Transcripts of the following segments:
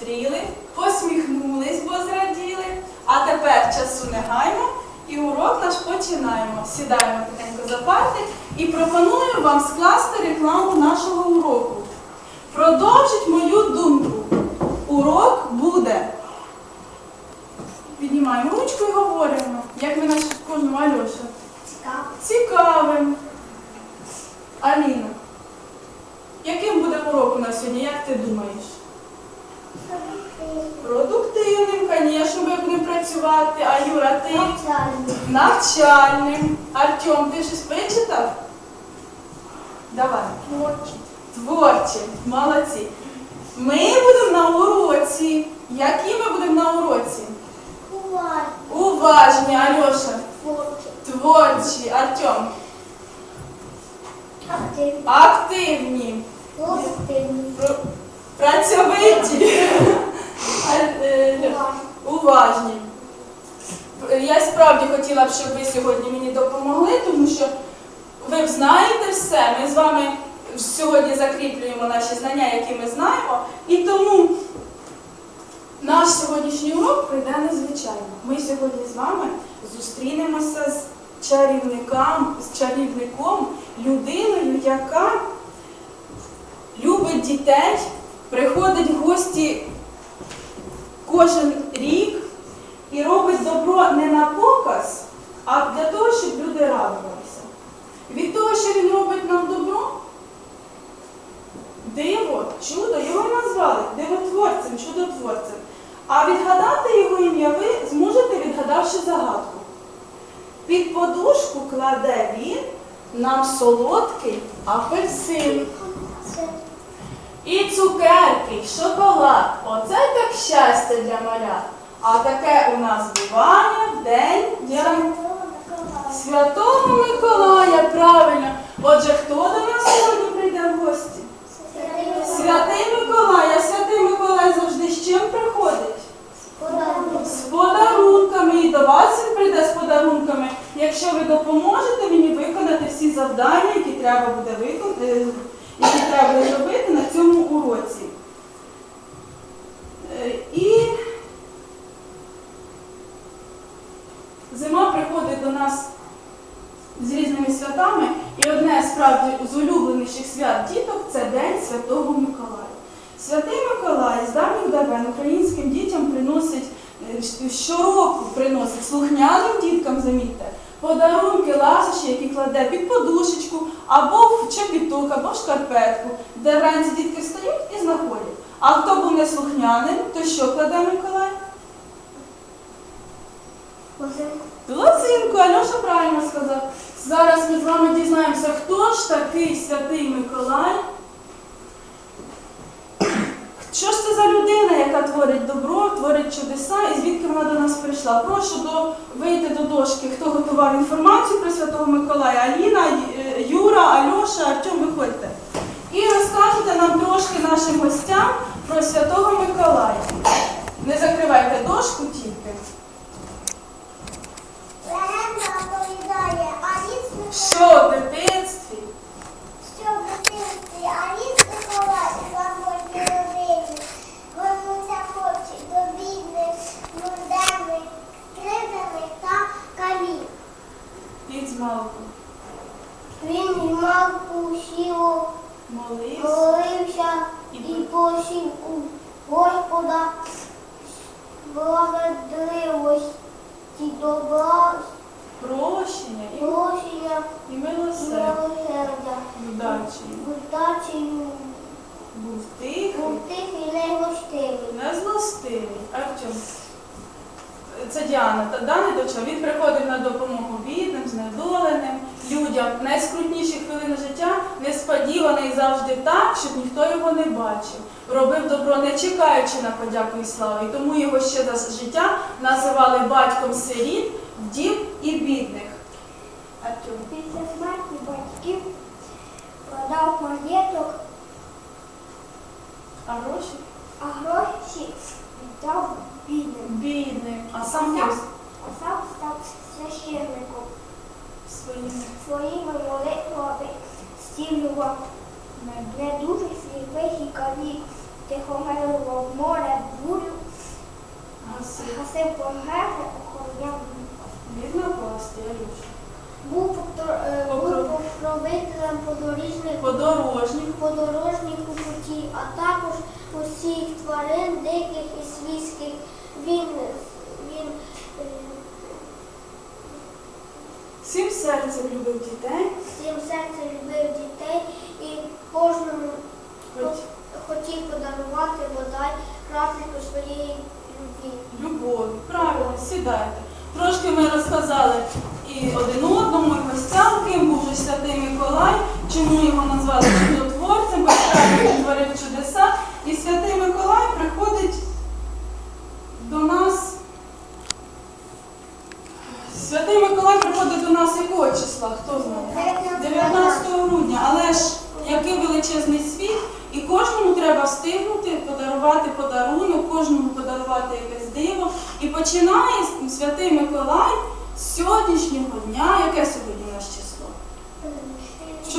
зустріли, посміхнулись, бо зраділи. А тепер часу не гаймо і урок наш починаємо. Сідаємо тихенько за парти і пропоную вам скласти рекламу нашого уроку. Продовжить мою думку. Урок буде. Піднімаємо ручку і говоримо, як ми наш кожному Альоша. Цікаво. Цікавим. Аліна, яким буде урок у нас сьогодні, як ти думаєш? Продуктивним, звісно, ми будемо працювати. А Юра, ти Навчальний. навчальним. Артем, ти щось вичитав? Давай. Творчий. Творчим. Молодці. Ми будемо на уроці. Які ми будемо на уроці? Уважний. Уважні, Альоша. Творчий. Творчі, Артем. Активний. Активні. Позитивний. Пр- Працьовиті. Е. Уважні. Я справді хотіла б, щоб ви сьогодні мені допомогли, тому що ви знаєте все. Ми з вами сьогодні закріплюємо наші знання, які ми знаємо. І тому наш сьогоднішній урок пройде незвичайно. Ми сьогодні з вами зустрінемося з чарівником, з чарівником, людиною, яка любить дітей, приходить в гості кожен рік і робить добро не на показ, а для того, щоб люди радувалися. Від того, що він робить нам добро, диво, чудо, його назвали дивотворцем, чудотворцем. А відгадати його ім'я ви зможете, відгадавши загадку. Під подушку кладе він нам солодкий апельсин. І шоколад. Оце так щастя для малят. А таке у нас буває в день дня Святого Миколая, правильно. Отже, хто до нас сьогодні прийде в гості? Святий Миколай, а святий Миколай завжди з чим приходить? З подарунками. І до вас він прийде з подарунками, якщо ви допоможете мені виконати всі завдання, які треба буде виконати, які треба зробити на цьому уроці. Е, І зима приходить до нас з різними святами, і одне справді з улюбленіших свят діток це День Святого Миколая. Святий Миколай з давніх давен українським дітям приносить е, щ- щороку приносить слухняним діткам, замітьте, подарунки ласощі, які кладе під подушечку, або в чобіток, або в шкарпетку, де вранці дітки встають і знаходять. А хто був не слухняним, то що кладе Миколай? Лозинку, Альоша правильно сказав. Зараз ми з вами дізнаємося, хто ж такий святий Миколай. Що ж це за людина, яка творить добро, творить чудеса і звідки вона до нас прийшла? Прошу до, вийти до дошки, хто готував інформацію про Святого Миколая. Аліна, Юра, Альоша, Артем, виходьте. І розкажете нам трошки нашим гостям про Святого Миколая. Не закривайте дошку тільки. Що в дитинстві? Що в дитинстві Аліс Миколай і заможні родини вернуться хлопці до бідних, нужденних, скривдених та калів. Підзмалку. Він мав усіло, Молився. молився і просив у Господа справедливості, добра, Прощення і, прощення і і милосердя. милосердя. Вдачі. Вдачею Був тихий, був тихий негостивий. не злостивий. Артем. Це Діана. Та Дана доча. Він приходив на допомогу бідним, знедоленим людям. Найскрутніші хвилини життя несподіваний завжди так, щоб ніхто його не бачив. Робив добро, не чекаючи на подяку і славу. І тому його ще за життя називали батьком сиріт, вдів і бідних. Після смерті батьків продав маєток, А гроші? а гроші віддав бідним. А сам А сам став священником. своїми Своїми молитвами стілював не дуже сліпих і калік, тихомилував море, носив пожежі, охороняв класти, Алюша. Був е, покровителем Подорожніх. подорожніх у путі, а також усіх тварин, диких і свійських. Він, він е, Всім серцем любив дітей. всім серцем любив дітей і кожному Хоч хотів подарувати бодай крапельку своєї любві. любові. Правильно, сідайте. Трошки ми розказали і один одному, і гостям, ким був же Святий Миколай, чому його назвали чудотворцем, він творив чудеса. І Святий Миколай приходить до нас. Святий Миколай приходить до нас якого числа? Хто знає? 19 грудня, але ж який величезний світ, і кожному треба встигнути подарувати подарунок, кожному подарувати якесь диво. І починає святий Миколай з сьогоднішнього дня, яке сьогодні у число?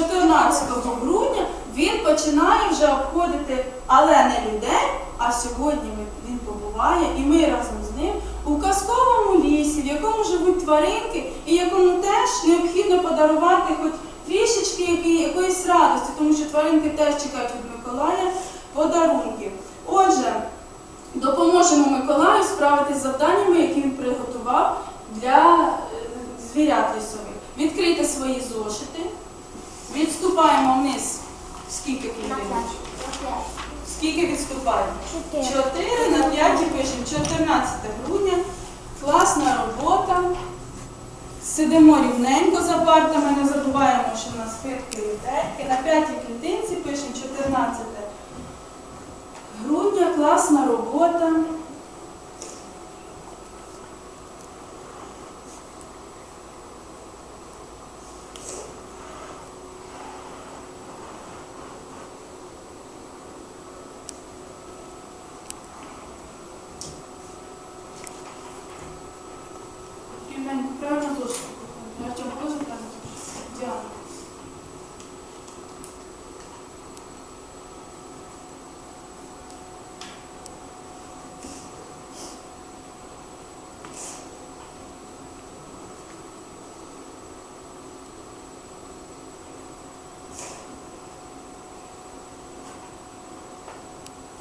14 грудня він починає вже обходити, але не людей, а сьогодні він побуває, і ми разом з ним у казковому лісі, в якому живуть тваринки, і якому теж необхідно подарувати хоч трішечки якоїсь радості, тому що тваринки теж чекають від Миколая подарунків. Отже, допоможемо Миколаю справитися з завданнями, які він приготував для е, звірят лісових. Відкрийте свої зошити. Відступаємо вниз. Скільки п'ять. Скільки відступає? Чотири. 4 на 5 пишемо 14 грудня. Класна робота. Сидимо рівненько за партами, не забуваємо, що в нас хитки і. На п'ятій клітинці пишемо 14 грудня. Класна робота. Рівненько, правильно дошку. Артем, положи правильно дошку. Діана.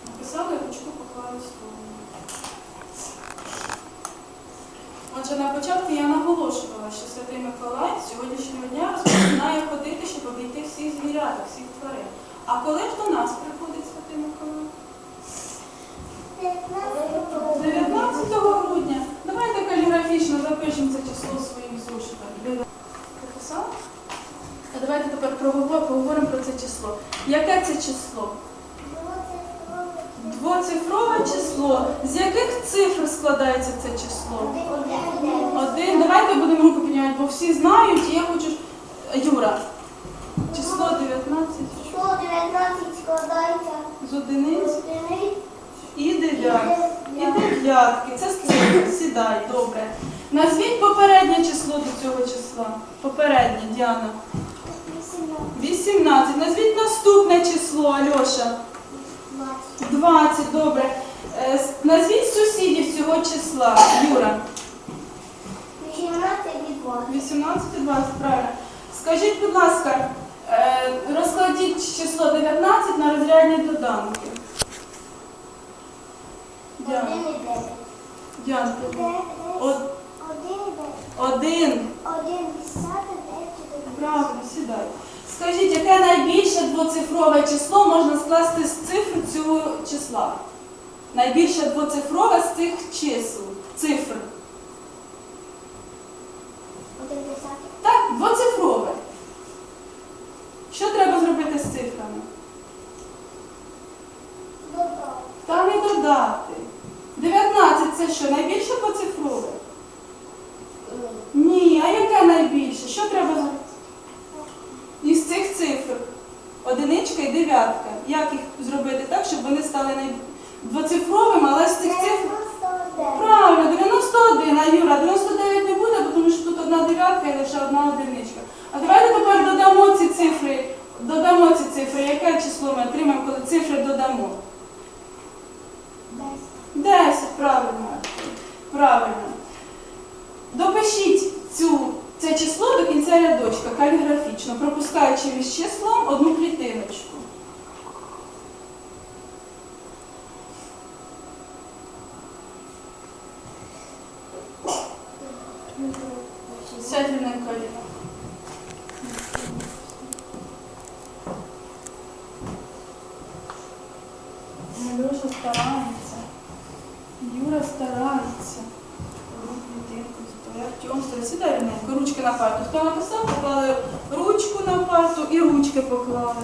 Написали, ручку поклали в сторону. Отже, на початку я наголошувала, що Святий Миколай з сьогоднішнього дня розпочинає ходити, щоб обійти всіх звіряток, всіх тварин. А коли ж до нас приходить Святий Миколай? 19 грудня. Давайте каліграфічно запишемо це число своїх зошитах. Записав? А давайте тепер поговоримо про це число. Яке це число? Двоцифрове число. З яких цифр складається це число? Один. Давайте будемо руку піднімати, бо всі знають, і я хочу. Юра. Число 19 Число 19 складається з одиниць і дев'ятки. І дев'ятки. Це. Сідай, добре. Назвіть попереднє число до цього числа. Попереднє, Діана. 18. Назвіть наступне число, Альоша. 20. 20, добре. Е, Назвіть сусідів цього числа, Юра. 18 і 20. 18 і 20, правильно. Скажіть, будь ласка, е, розкладіть число 19 на розрядні доданки. 1 Діана. і 9. Діана. 1 і 9. Один. 1 десяти, 9 і 9. Правильно, сідай. Скажіть, яке найбільше двоцифрове число можна скласти з цифр цього числа? Найбільше двоцифрове з цих чисел, цифр. 1 десятий. Так, двоцифрове. Що треба зробити з цифрами? Додав. Та не додати. 19 це що, найбільше двоцифрове? Ні, а яке найбільше? Що треба зробити? Із цих цифр. Одиничка і дев'ятка. Як їх зробити так, щоб вони стали най... двоцифровими, але з цих цифр. 99. Правильно, 91, а Юра, 99 не буде, тому що тут одна дев'ятка і лише одна одиничка. А давайте тепер додамо ці цифри. Додамо ці цифри. Яке число ми отримаємо, коли цифри додамо? 10. 10, правильно. Правильно. Допишіть цю, це число до кінця рядочка каліграфічно, пропускаючи між числом одну клітиночку. Сядь рівненько, Аліна. Льоша старається. Юра старається. Дитинку стоїть. Артем стоїть. Сідай рівненько, ручки на парту. Хто написав, поклали ручку на парту і ручки поклали.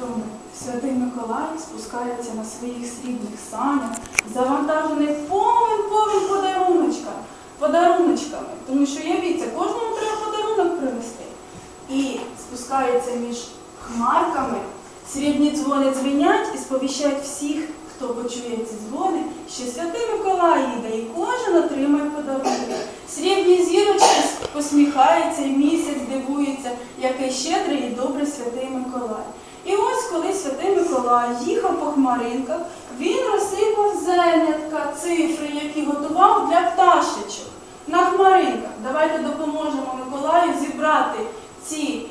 Добре. Святий Миколай спускається на своїх срібних санях, завантажений повен повен подаруночка, подаруночками. Тому що явіться, кожному треба подарунок привезти. І спускається між хмарками, срібні дзвони дзвенять і сповіщають всіх, хто почує ці дзвони, що святий Миколай їде, і кожен отримає подарунок. Срібні зірочки посміхаються, і місяць дивується, який щедрий і добрий святий Миколай. І ось коли святий Миколай їхав по хмаринках, він розсипав зернятка, цифри, які готував для пташечок на хмаринках. Давайте допоможемо Миколаю зібрати ці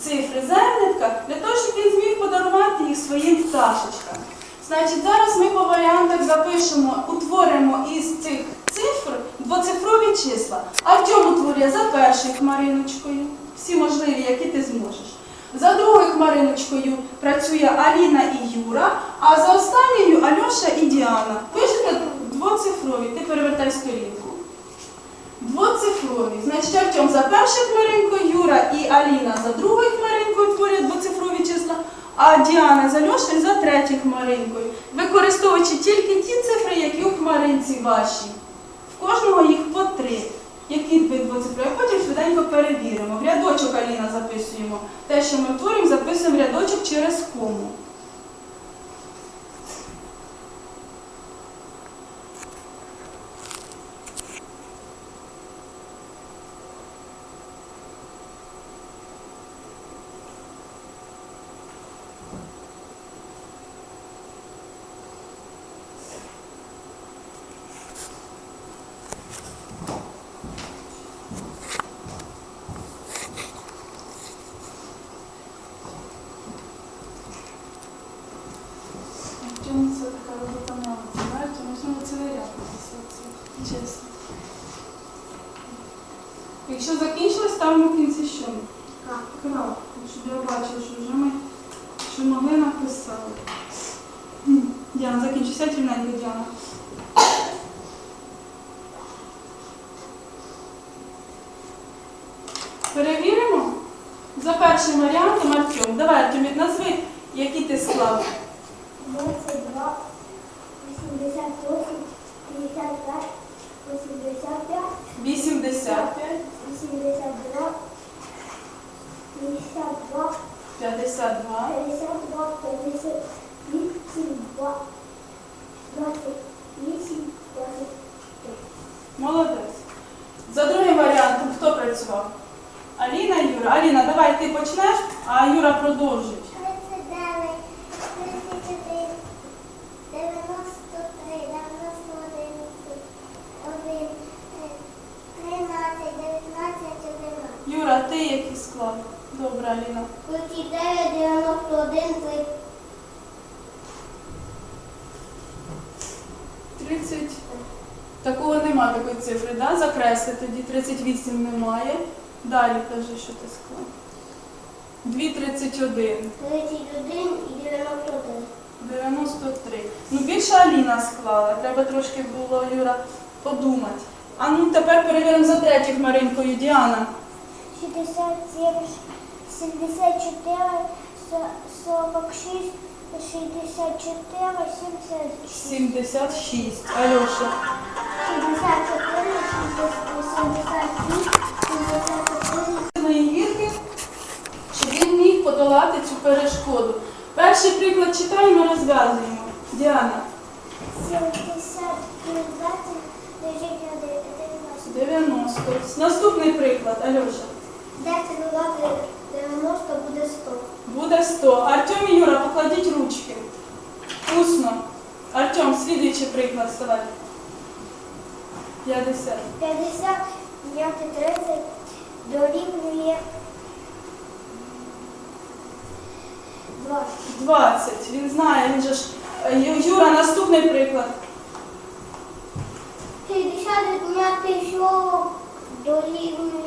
цифри зернятка для того, щоб він зміг подарувати їх своїм пташечкам. Значить, зараз ми по варіантах запишемо, утворимо із цих цифр двоцифрові числа. Артем утворює за першою хмариночкою, всі можливі, які ти зможеш. За другою хмариночкою працює Аліна і Юра, а за останньою Альоша і Діана. Пишете двоцифрові, ти перевертай сторінку. Двоцифрові. Значить, Артем за першою хмаринкою, Юра і Аліна за другою хмаринкою творює двоцифрові числа, а Діана з Альошею за третьою хмаринкою, використовуючи тільки ті цифри, які у хмаринці вашій. В кожного їх по три. Які двоцифрові? А Потім швиденько перевіримо. В рядочок Аліна записуємо. Те, що ми творимо, записуємо в рядочок через кому. Артем це така робота мала. Знаєте, можна цілий ряд написати. Чесно. Якщо закінчили, ставимо в кінці що? Крапку, щоб я бачила, що вже ми що могли написали. Діана, закінчи. Сядь Діана. Перевіримо. За першим варіантом Артем. Давай, Артем, назви, які ти склав. 22, 88, 55, 85, 85, 82, 52, 52, 52, 58, 2, 28, 23. молодець. За другим варіантом хто працював? Аліна Юра. Аліна, давай ти почнеш, а Юра продовжить. 39, 34, 93, 91, 1, 13, 19, 11. Юра, ти який склав? Добре, Аліна. 39, 91, 3. 30. Такого нема такої цифри, да? Закресли тоді. 38 немає. Далі кажи, що ти склав. 2,31. 31 і 91. 93. Ну більше Аліна склала. Треба трошки було, Юра, подумати. А ну тепер перевіримо за третіх Маринкою Діана. 67, 74, 46, 64, 76. 76. Альоша. 64, 76, 74. Мої гірки, щоб він міг подолати цю перешкоду. Перший приклад читаємо, розв'язуємо. Діана. 70 плюс 20 лежить на 19. 90. Наступний приклад, Альоша. 10 додати 90 буде 100. Буде 100. Артем і Юра, покладіть ручки. Усно. Артем, слідуючий приклад, вставай. 50. 50 відняти 30 дорівнює 20. 20. Він знає, він же ж. Юра, наступний приклад. 60 відняти що дорівнює